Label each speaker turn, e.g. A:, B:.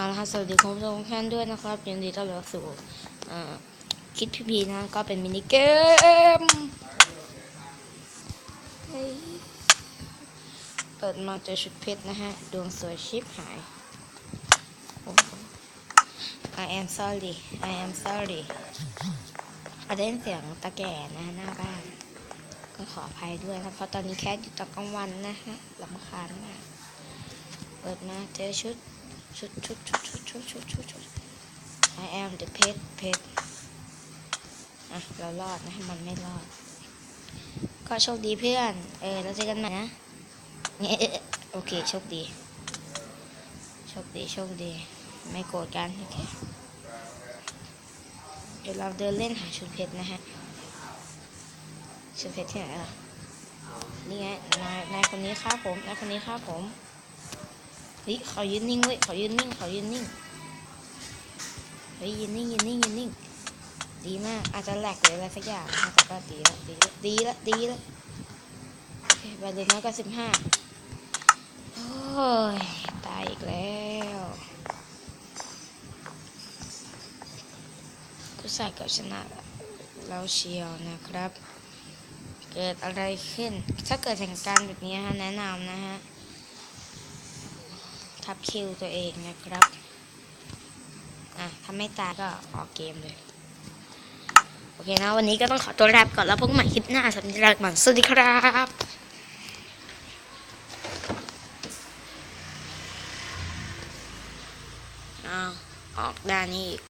A: เอาละครับสวัสดีคุณผู้ชมท่านด้วยนะครับยินดีต้อนรับสู่คิดพีพีนะก็เป็นมินิเกมเปิดมาเจอชุดเพชรนะฮะ ดวงสวยชิบหายโอ้โห I am sorry I am sorry ประเด็นเสียงตะแก่นะหน้าบ้าน ก็ขออภัยด้วยนะเพราะตอนนี้แคสอยู่ตอนกลางวันนะฮะลำคาญมาก เปิดมาเจอชุด ชุดชุดชุดชุดชุดชุดชุดชุด I am the pet pet อะ เรารอดนะมันไม่รอด ก็โชคดีเพื่อน เออแล้วเจอกันใหม่นะเนี่ยโอเค โชคดี โชคดี โชคดี ไม่โกรธกัน โอเค เดี๋ยวเราเดินเล่นหาชุดเพชรนะฮะ ชุดเพชรที่ไหนล่ะนี่ไงนายนายคนนี้ฆ่าผมนายคนนี้ฆ่าผม ฮ้ยเขายืนนิ่งเว้ยเขายืนนิ่งเขายืนนิ่งเฮ้ยยืนนิ่งยืนนิ่งยืนนิ่งดีมากอาจจะแหลกหรืออะไรสักอย่างแต่ก็ดีละดีละดีละดีละโอเคบาลูน้อยก็สิบห้าโอ้ยตายอีกแล้วกุศลกับชนะเราเชียวนะครับ เกิดอะไรขึ้น ถ้าเกิดเหตุการณ์แบบนี้ฮะแนะนำนะฮะ ทับคิวตัวเองนะครับ อะถ้าไม่ตายก็ออกเกมเลย โอเคนะวันนี้ก็ต้องขอตัวลาไปก่อนแล้วพบกันใหม่คลิปหน้าสำหรับหมันสวัสดีครับออกด้านนี้อีก